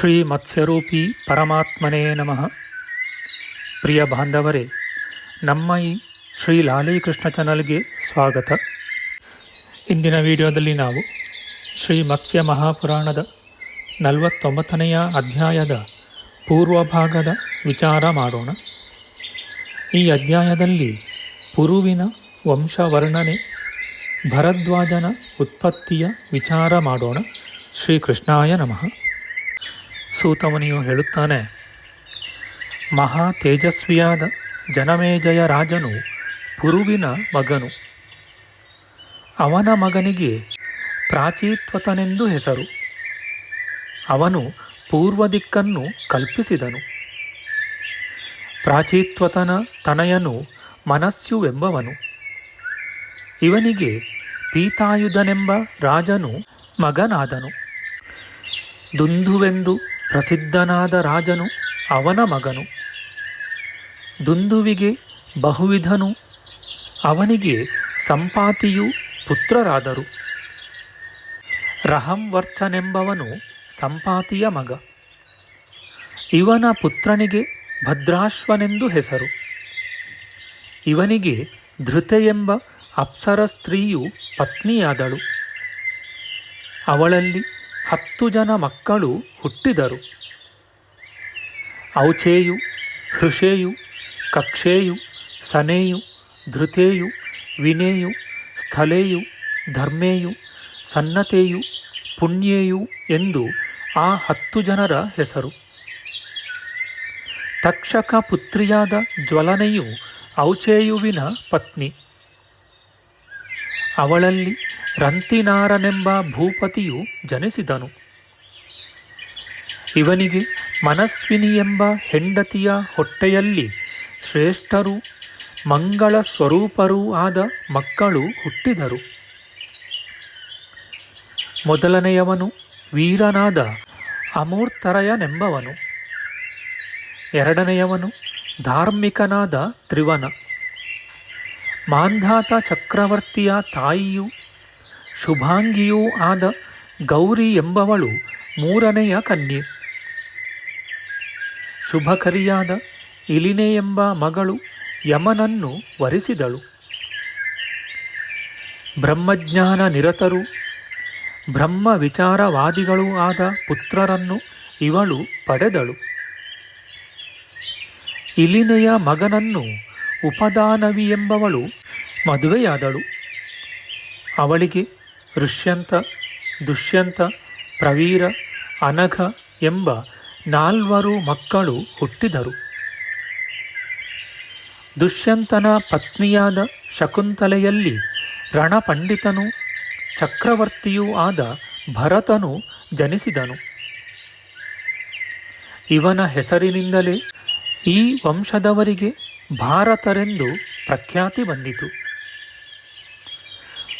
ಶ್ರೀ ಮತ್ಸ್ಯರೂಪಿ ಪರಮಾತ್ಮನೇ ನಮಃ. ಪ್ರಿಯ ಬಾಂಧವರೇ, ನಮ್ಮ ಈ ಶ್ರೀ ಲಾಲೀಕೃಷ್ಣ ಚಾನಲ್ಗೆ ಸ್ವಾಗತ. ಇಂದಿನ ವಿಡಿಯೋದಲ್ಲಿ ನಾವು ಶ್ರೀ ಮತ್ಸ್ಯ ಮಹಾಪುರಾಣದ ನಲವತ್ತೊಂಬತ್ತನೆಯ ಅಧ್ಯಾಯದ ಪೂರ್ವಭಾಗದ ವಿಚಾರ ಮಾಡೋಣ. ಈ ಅಧ್ಯಾಯದಲ್ಲಿ ಪುರುವಿನ ವಂಶವರ್ಣನೆ, ಭರದ್ವಾಜನ ಉತ್ಪತ್ತಿಯ ವಿಚಾರ ಮಾಡೋಣ. ಶ್ರೀಕೃಷ್ಣಾಯ ನಮಃ. ಸೂತಮುನಿಯು ಹೇಳುತ್ತಾನೆ, ಮಹಾ ತೇಜಸ್ವಿಯಾದ ಜನಮೇಜಯ ರಾಜನು ಪುರುವಿನ ಮಗನು. ಅವನ ಮಗನಿಗೆ ಪ್ರಾಚೀತ್ವತನೆಂದು ಹೆಸರು. ಅವನು ಪೂರ್ವ ದಿಕ್ಕನ್ನು ಕಲ್ಪಿಸಿದನು. ಪ್ರಾಚೀತ್ವತನ ತನಯನು ಮನಸ್ಸುವೆಂಬವನು ಇವನಿಗೆ ಪೀತಾಯುಧನೆಂಬ ರಾಜನು ಮಗನಾದನು. ದುಂದುವೆಂದು ಪ್ರಸಿದ್ಧನಾದ ರಾಜನು ಅವನ ಮಗನು. ದುಂದುವಿಗೆ ಬಹುವಿಧನು, ಅವನಿಗೆ ಸಂಪಾತಿಯು ಪುತ್ರರಾದರು. ರಹಂವರ್ಚನೆಂಬವನು ಸಂಪಾತಿಯ ಮಗ. ಇವನ ಪುತ್ರನಿಗೆ ಭದ್ರಾಶ್ವನೆಂದು ಹೆಸರು. ಇವನಿಗೆ ಧೃತೆಯೆಂಬ ಅಪ್ಸರ ಸ್ತ್ರೀಯು ಪತ್ನಿಯಾದಳು. ಅವಳಲ್ಲಿ ಹತ್ತು ಜನ ಮಕ್ಕಳು ಹುಟ್ಟಿದರು. ಔಚೇಯು, ಹೃಷೇಯು, ಕಕ್ಷೇಯು, ಸನೇಯು, ಧೃತೇಯು, ವಿನೇಯು ಸ್ಥಳೇಯು ಧರ್ಮೇಯು, ಸನ್ನತೆಯು, ಪುಣ್ಯೇಯು ಎಂದು ಆ ಹತ್ತು ಜನರ ಹೆಸರು. ತಕ್ಷಕ ಪುತ್ರಿಯಾದ ಜ್ವಲನೆಯು ಔಚೇಯುವಿನ ಪತ್ನಿ. ಅವಳಲ್ಲಿ ರಂತಿನಾರನೆಂಬ ಭೂಪತಿಯು ಜನಿಸಿದನು. ಇವನಿಗೆ ಮನಸ್ವಿನಿ ಎಂಬ ಹೆಂಡತಿಯ ಹೊಟ್ಟೆಯಲ್ಲಿ ಶ್ರೇಷ್ಠರೂ, ಮಂಗಳ ಸ್ವರೂಪರೂ ಆದ ಮಕ್ಕಳು ಹುಟ್ಟಿದರು. ಮೊದಲನೆಯವನು ವೀರನಾದ ಅಮೂರ್ತರಯನೆಂಬವನು. ಎರಡನೆಯವನು ಧಾರ್ಮಿಕನಾದ ತ್ರಿವನ. ಮಾಂಧಾತ ಚಕ್ರವರ್ತಿಯ ತಾಯಿಯೂ ಶುಭಾಂಗಿಯೂ ಆದ ಗೌರಿ ಎಂಬವಳು ಮೂರನೆಯ ಕನ್ಯೆ. ಶುಭಕರಿಯಾದ ಇಲಿನೆ ಎಂಬ ಮಗಳು ಯಮನನ್ನು ವರಿಸಿದಳು. ಬ್ರಹ್ಮಜ್ಞಾನ ನಿರತರು, ಬ್ರಹ್ಮ ವಿಚಾರವಾದಿಗಳೂ ಆದ ಪುತ್ರರನ್ನು ಇವಳು ಪಡೆದಳು. ಇಲಿನೆಯ ಮಗನನ್ನು ಉಪದಾನವಿ ಎಂಬವಳು ಮದುವೆಯಾದಳು. ಅವಳಿಗೆ ಋಷ್ಯಂತ, ದುಷ್ಯಂತ, ಪ್ರವೀರ, ಅನಘ ಎಂಬ ನಾಲ್ವರು ಮಕ್ಕಳು ಹುಟ್ಟಿದರು. ದುಷ್ಯಂತನ ಪತ್ನಿಯಾದ ಶಕುಂತಲೆಯಲ್ಲಿ ರಣಪಂಡಿತನು, ಚಕ್ರವರ್ತಿಯೂ ಆದ ಭರತನು ಜನಿಸಿದನು. ಇವನ ಹೆಸರಿನಿಂದಲೇ ಈ ವಂಶದವರಿಗೆ ಭಾರತರೆಂದು ಪ್ರಖ್ಯಾತಿ ಬಂದಿತು.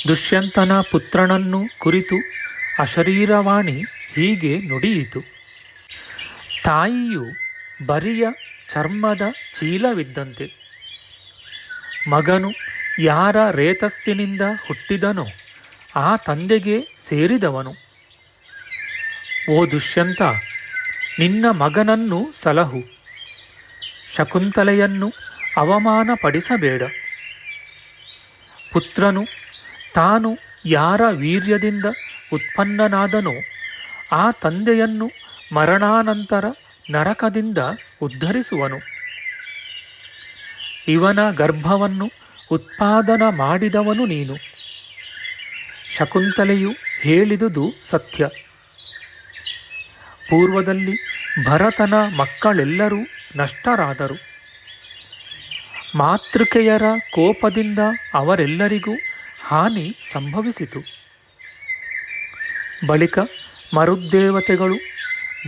ದುಷ್ಯಂತನ ಪುತ್ರನನ್ನು ಕುರಿತು ಅಶರೀರವಾಣಿ ಹೀಗೆ ನುಡಿಯಿತು. ತಾಯಿಯು ಬರಿಯ ಚರ್ಮದ ಚೀಲವಿದ್ದಂತೆ. ಮಗನು ಯಾರ ರೇತಸ್ಸಿನಿಂದ ಹುಟ್ಟಿದನೋ ಆ ತಂದೆಗೆ ಸೇರಿದವನು. ಓ ದುಷ್ಯಂತ, ನಿನ್ನ ಮಗನನ್ನು ಸಲಹು. ಶಕುಂತಲೆಯನ್ನು ಅವಮಾನಪಡಿಸಬೇಡ. ಪುತ್ರನು ತಾನು ಯಾರ ವೀರ್ಯದಿಂದ ಉತ್ಪನ್ನನಾದನೋ, ಆ ತಂದೆಯನ್ನು ಮರಣಾನಂತರ ನರಕದಿಂದ ಉದ್ಧರಿಸುವನು. ಇವನ ಗರ್ಭವನ್ನು ಉತ್ಪಾದನ ಮಾಡಿದವನು ನೀನು. ಶಕುಂತಲೆಯು ಹೇಳಿದುದು ಸತ್ಯ. ಪೂರ್ವದಲ್ಲಿ ಭರತನ ಮಕ್ಕಳೆಲ್ಲರೂ ನಷ್ಟರಾದರು. ಮಾತೃಕೆಯರ ಕೋಪದಿಂದ ಅವರೆಲ್ಲರಿಗೂ ಹಾನಿ ಸಂಭವಿಸಿತು. ಬಳಿಕ ಮರುದ್ದೇವತೆಗಳು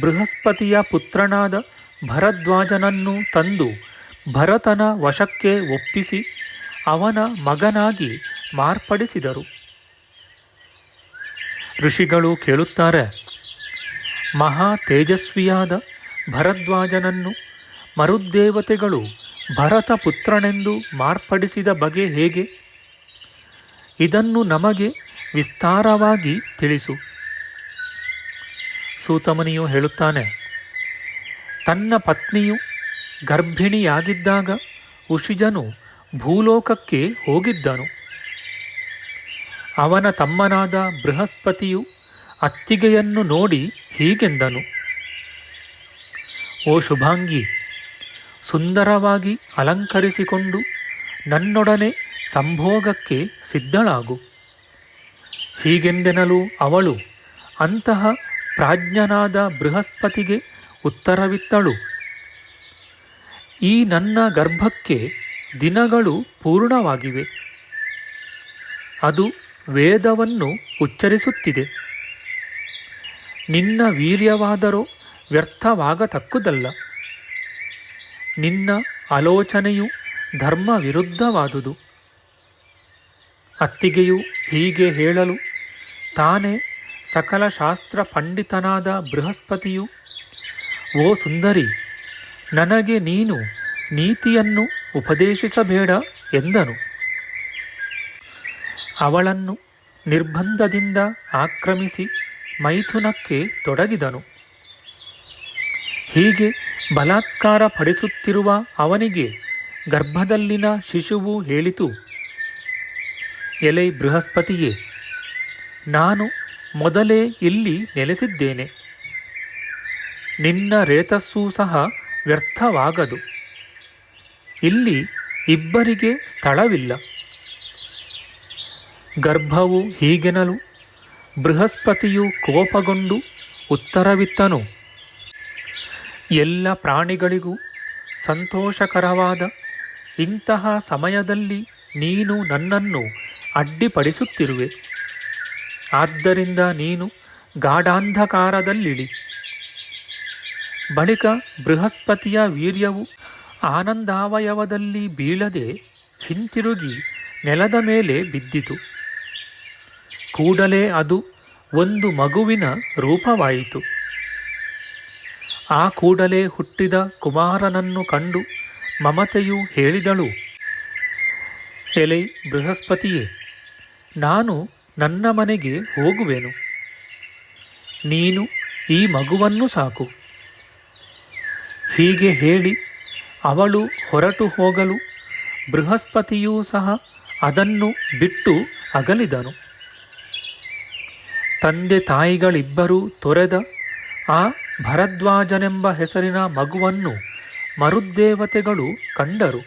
ಬೃಹಸ್ಪತಿಯ ಪುತ್ರನಾದ ಭರದ್ವಾಜನನ್ನು ತಂದು ಭರತನ ವಶಕ್ಕೆ ಒಪ್ಪಿಸಿ ಅವನ ಮಗನಾಗಿ ಮಾರ್ಪಡಿಸಿದರು. ಋಷಿಗಳು ಕೇಳುತ್ತಾರೆ, ಮಹಾ ತೇಜಸ್ವಿಯಾದ ಭರದ್ವಾಜನನ್ನು ಮರುದ್ದೇವತೆಗಳು ಭರತ ಪುತ್ರನೆಂದು ಮಾರ್ಪಡಿಸಿದ ಬಗೆ ಹೇಗೆ? ಇದನ್ನು ನಮಗೆ ವಿಸ್ತಾರವಾಗಿ ತಿಳಿಸು. ಸೂತಮನಿಯು ಹೇಳುತ್ತಾನೆ, ತನ್ನ ಪತ್ನಿಯು ಗರ್ಭಿಣಿಯಾಗಿದ್ದಾಗ ಉಷಿಜನು ಭೂಲೋಕಕ್ಕೆ ಹೋಗಿದ್ದನು. ಅವನ ತಮ್ಮನಾದ ಬೃಹಸ್ಪತಿಯು ಅತ್ತಿಗೆಯನ್ನು ನೋಡಿ ಹೀಗೆಂದನು, ಓ ಶುಭಾಂಗಿ, ಸುಂದರವಾಗಿ ಅಲಂಕರಿಸಿಕೊಂಡು ನನ್ನೊಡನೆ ಸಂಭೋಗಕ್ಕೆ ಸಿದ್ಧಳಾಗು. ಹೀಗೆಂದೆನಲು ಅವಳು ಅಂತಹ ಪ್ರಾಜ್ಞನಾದ ಬೃಹಸ್ಪತಿಗೆ ಉತ್ತರವಿತ್ತಳು. ಈ ನನ್ನ ಗರ್ಭಕ್ಕೆ ದಿನಗಳು ಪೂರ್ಣವಾಗಿವೆ. ಅದು ವೇದವನ್ನು ಉಚ್ಚರಿಸುತ್ತಿದೆ. ನಿನ್ನ ವೀರ್ಯವಾದರೂ ವ್ಯರ್ಥವಾಗತಕ್ಕುದಲ್ಲ. ನಿನ್ನ ಆಲೋಚನೆಯು ಧರ್ಮ ವಿರುದ್ಧವಾದುದು ಅತ್ತಿಗೆಯು ಹೀಗೆ ಹೇಳಲು, ತಾನೇ ಸಕಲ ಶಾಸ್ತ್ರ ಪಂಡಿತನಾದ ಬೃಹಸ್ಪತಿಯು, ಓ ಸುಂದರಿ, ನನಗೆ ನೀನು ನೀತಿಯನ್ನು ಉಪದೇಶಿಸಬೇಡ ಎಂದನು. ಅವಳನ್ನು ನಿರ್ಬಂಧದಿಂದ ಆಕ್ರಮಿಸಿ ಮೈಥುನಕ್ಕೆ ತೊಡಗಿದನು. ಹೀಗೆ ಬಲಾತ್ಕಾರ ಪಡಿಸುತ್ತಿರುವ ಅವನಿಗೆ ಗರ್ಭದಲ್ಲಿನ ಶಿಶುವು ಹೇಳಿತು. ಎಲೆ ಬೃಹಸ್ಪತಿಯೇ, ನಾನು ಮೊದಲೇ ಇಲ್ಲಿ ನೆಲೆಸಿದ್ದೇನೆ. ನಿನ್ನ ರೇತಸ್ಸೂ ಸಹ ವ್ಯರ್ಥವಾಗದು. ಇಲ್ಲಿ ಇಬ್ಬರಿಗೆ ಸ್ಥಳವಿಲ್ಲ. ಗರ್ಭವು ಹೀಗೆನಲು, ಬೃಹಸ್ಪತಿಯು ಕೋಪಗೊಂಡು ಉತ್ತರವಿತ್ತನು. ಎಲ್ಲ ಪ್ರಾಣಿಗಳಿಗೂ ಸಂತೋಷಕರವಾದ ಇಂತಹ ಸಮಯದಲ್ಲಿ ನೀನು ನನ್ನನ್ನು ಅಡ್ಡಿಪಡಿಸುತ್ತಿರುವೆ. ಆದ್ದರಿಂದ ನೀನು ಗಾಢಾಂಧಕಾರದಲ್ಲಿಳಿ. ಬಳಿಕ ಬೃಹಸ್ಪತಿಯ ವೀರ್ಯವು ಆನಂದಾವಯವದಲ್ಲಿ ಬೀಳದೆ ಹಿಂತಿರುಗಿ ನೆಲದ ಮೇಲೆ ಬಿದ್ದಿತು. ಕೂಡಲೇ ಅದು ಒಂದು ಮಗುವಿನ ರೂಪವಾಯಿತು. ಆ ಕೂಡಲೇ ಹುಟ್ಟಿದ ಕುಮಾರನನ್ನು ಕಂಡು ಮಮತೆಯು ಹೇಳಿದಳು, ಎಲೆ ಬೃಹಸ್ಪತಿಯೇ ನಾನು ನನ್ನ ಮನೆಗೆ ಹೋಗುವೆನು. ನೀನು ಈ ಮಗುವನ್ನು ಸಾಕು. ಹೀಗೆ ಹೇಳಿ ಅವಳು ಹೊರಟು ಹೋಗಲು ಬೃಹಸ್ಪತಿಯೂ ಸಹ ಅದನ್ನು ಬಿಟ್ಟು ಅಗಲಿದನು. ತಂದೆ ತಾಯಿಗಳಿಬ್ಬರೂ ತೊರೆದ ಆ ಭರದ್ವಾಜನೆಂಬ ಹೆಸರಿನ ಮಗುವನ್ನು ಮರುದ್ದೇವತೆಗಳು ಕಂಡರು.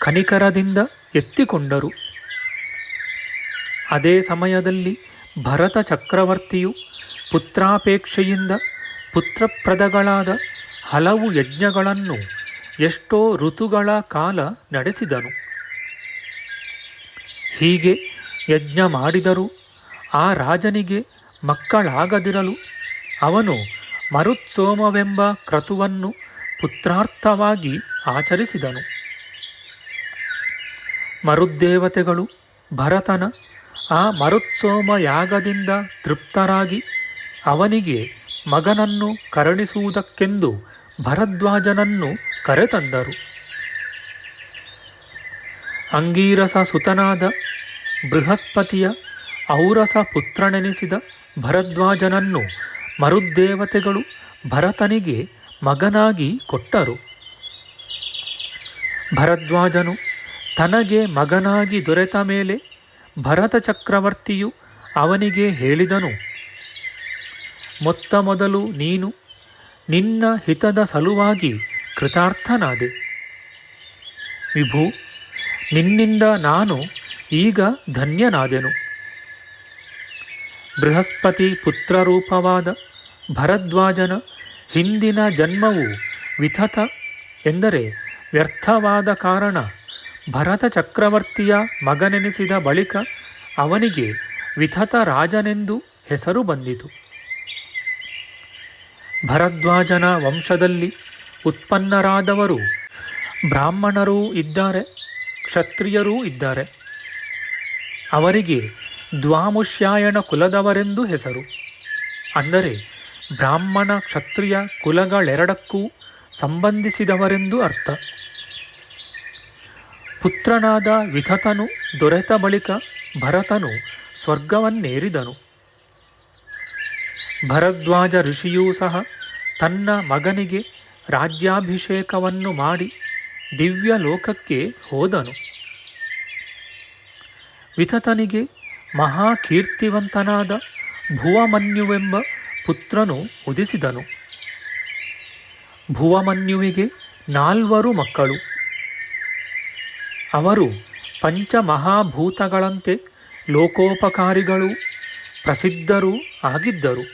ಕನಿಕರದಿಂದ ಎತ್ತಿಕೊಂಡರು. ಅದೇ ಸಮಯದಲ್ಲಿ ಭರತ ಚಕ್ರವರ್ತಿಯು ಪುತ್ರಾಪೇಕ್ಷೆಯಿಂದ ಪುತ್ರಪ್ರದಗಳಾದ ಹಲವು ಯಜ್ಞಗಳನ್ನು ಎಷ್ಟೋ ಋತುಗಳ ಕಾಲ ನಡೆಸಿದನು. ಹೀಗೆ ಯಜ್ಞ ಮಾಡಿದರು ಆ ರಾಜನಿಗೆ ಮಕ್ಕಳಾಗದಿರಲು ಅವನು ಮರುತ್ಸೋಮವೆಂಬ ಕ್ರತುವನ್ನು ಪುತ್ರಾರ್ಥವಾಗಿ ಆಚರಿಸಿದನು. ಮರುದ್ದೇವತೆಗಳು ಭರತನ ಆ ಮರುತ್ಸೋಮ ಯಾಗದಿಂದ ತೃಪ್ತರಾಗಿ ಅವನಿಗೆ ಮಗನನ್ನು ಕರುಣಿಸುವುದಕ್ಕೆಂದು ಭರದ್ವಾಜನನ್ನು ಕರೆತಂದರು. ಅಂಗೀರಸ ಸುತನಾದ ಬೃಹಸ್ಪತಿಯ ಔರಸ ಪುತ್ರನೆನಿಸಿದ ಭರದ್ವಾಜನನ್ನು ಮರುದ್ದೇವತೆಗಳು ಭರತನಿಗೆ ಮಗನಾಗಿ ಕೊಟ್ಟರು. ಭರದ್ವಾಜನು ತನಗೆ ಮಗನಾಗಿ ದೊರೆತ ಮೇಲೆ ಭರತ ಚಕ್ರವರ್ತಿಯು ಅವನಿಗೆ ಹೇಳಿದನು, ಮೊತ್ತ ಮೊದಲು ನೀನು ನಿನ್ನ ಹಿತದ ಸಲುವಾಗಿ ಕೃತಾರ್ಥನಾದೆ. ವಿಭು, ನಿನ್ನಿಂದ ನಾನು ಈಗ ಧನ್ಯನಾದೆನು. ಬೃಹಸ್ಪತಿ ಪುತ್ರರೂಪವಾದ ಭರದ್ವಾಜನ ಹಿಂದಿನ ಜನ್ಮವು ವಿಥತ ಎಂದರೆ ವ್ಯರ್ಥವಾದ ಕಾರಣ ಭರತ ಚಕ್ರವರ್ತಿಯ ಮಗನೆನಿಸಿದ ಬಳಿಕ ಅವನಿಗೆ ವಿಧತ ರಾಜನೆಂದು ಹೆಸರು ಬಂದಿತು. ಭರದ್ವಾಜನ ವಂಶದಲ್ಲಿ ಉತ್ಪನ್ನರಾದವರು ಬ್ರಾಹ್ಮಣರೂ ಇದ್ದಾರೆ, ಕ್ಷತ್ರಿಯರೂ ಇದ್ದಾರೆ. ಅವರಿಗೆ ದ್ವಾಮುಷ್ಯಾಯಣ ಕುಲದವರೆಂದು ಹೆಸರು. ಅಂದರೆ ಬ್ರಾಹ್ಮಣ, ಕ್ಷತ್ರಿಯ ಕುಲಗಳೆರಡಕ್ಕೂ ಸಂಬಂಧಿಸಿದವರೆಂದು ಅರ್ಥ. ಪುತ್ರನಾದ ವಿಧತನು ದೊರೆತ ಬಳಿಕ ಭರತನು ಸ್ವರ್ಗವನ್ನೇರಿದನು. ಭರದ್ವಾಜ ಋಷಿಯೂ ಸಹ ತನ್ನ ಮಗನಿಗೆ ರಾಜ್ಯಾಭಿಷೇಕವನ್ನು ಮಾಡಿ ದಿವ್ಯ ಲೋಕಕ್ಕೆ ಹೋದನು. ವಿಥತನಿಗೆ ಮಹಾಕೀರ್ತಿವಂತನಾದ ಭುವಮನ್ಯುವೆಂಬ ಪುತ್ರನು ಉದಿಸಿದನು. ಭುವಮನ್ಯುವಿಗೆ ನಾಲ್ವರು ಮಕ್ಕಳು. ಅವರು ಪಂಚಮಹಾಭೂತಗಳಂತೆ ಲೋಕೋಪಕಾರಿಗಳು ಪ್ರಸಿದ್ಧರೂ ಆಗಿದ್ದರು.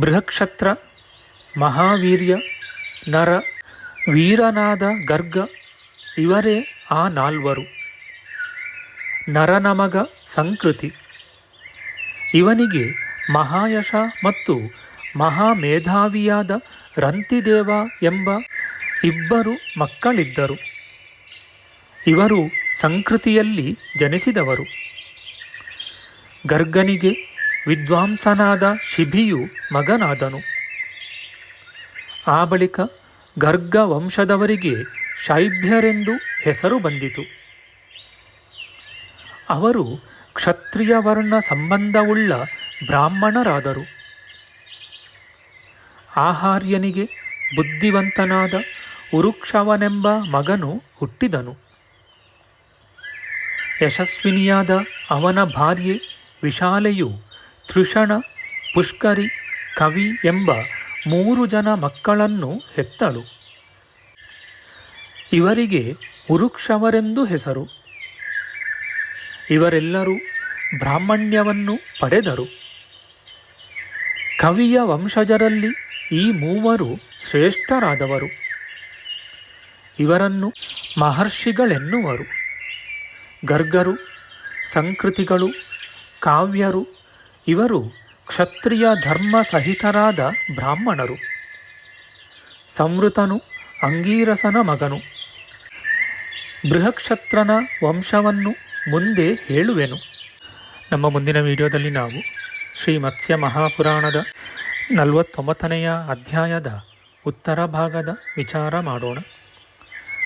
ಬೃಹಕ್ಷತ್ರ, ಮಹಾವೀರ್ಯ, ನರ, ವೀರನಾದ ಗರ್ಗ ಇವರೇ ಆ ನಾಲ್ವರು. ನರನಮಗ ಸಂಕೃತಿ. ಇವನಿಗೆ ಮಹಾಯಶ ಮತ್ತು ಮಹಾಮೇಧಾವಿಯಾದ ರಂತಿದೇವ ಎಂಬ ಇಬ್ಬರು ಮಕ್ಕಳಿದ್ದರು. ಇವರು ಸಂಕೃತಿಯಲ್ಲಿ ಜನಿಸಿದವರು. ಗರ್ಗನಿಗೆ ವಿದ್ವಾಂಸನಾದ ಶಿಭಿಯು ಮಗನಾದನು. ಆ ಬಳಿಕ ಗರ್ಗ ವಂಶದವರಿಗೆ ಶೈಭ್ಯರೆಂದು ಹೆಸರು ಬಂದಿತು. ಅವರು ಕ್ಷತ್ರಿಯ ವರ್ಣ ಸಂಬಂಧವುಳ್ಳ ಬ್ರಾಹ್ಮಣರಾದರು. ಆಹಾರ್ಯನಿಗೆ ಬುದ್ಧಿವಂತನಾದ ಉರುಕ್ಷವನೆಂಬ ಮಗನು ಹುಟ್ಟಿದನು. ಯಶಸ್ವಿನಿಯಾದ ಅವನ ಭಾರ್ಯೆ ವಿಶಾಲೆಯು ತೃಷಣ, ಪುಷ್ಕರಿ, ಕವಿ ಎಂಬ ಮೂರು ಜನ ಮಕ್ಕಳನ್ನು ಹೆತ್ತಳು. ಇವರಿಗೆ ಉರುಕ್ಷವರೆಂದು ಹೆಸರು. ಇವರೆಲ್ಲರೂ ಬ್ರಾಹ್ಮಣ್ಯವನ್ನು ಪಡೆದರು. ಕವಿಯ ವಂಶಜರಲ್ಲಿ ಈ ಮೂವರು ಶ್ರೇಷ್ಠರಾದವರು. ಇವರನ್ನು ಮಹರ್ಷಿಗಳೆನ್ನುವರು. ಗರ್ಗರು, ಸಂಕೃತಿಗಳು, ಕಾವ್ಯರು, ಇವರು ಕ್ಷತ್ರಿಯ ಧರ್ಮ ಸಹಿತರಾದ ಬ್ರಾಹ್ಮಣರು. ಸಂವೃತನು ಅಂಗೀರಸನ ಮಗನು. ಬೃಹಕ್ಷತ್ರನ ವಂಶವನ್ನು ಮುಂದೆ ಹೇಳುವೆನು. ನಮ್ಮ ಮುಂದಿನ ವಿಡಿಯೋದಲ್ಲಿ ನಾವು ಶ್ರೀ ಮತ್ಸ್ಯ ಮಹಾಪುರಾಣದ ನಲವತ್ತೊಂಬತ್ತನೆಯ ಅಧ್ಯಾಯದ ಉತ್ತರ ಭಾಗದ ವಿಚಾರ ಮಾಡೋಣ.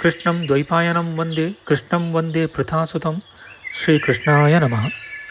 कृष्णं द्वैपायनं वन्दे कृष्णं वन्दे पृथासुतं श्रीकृष्णाय नमः।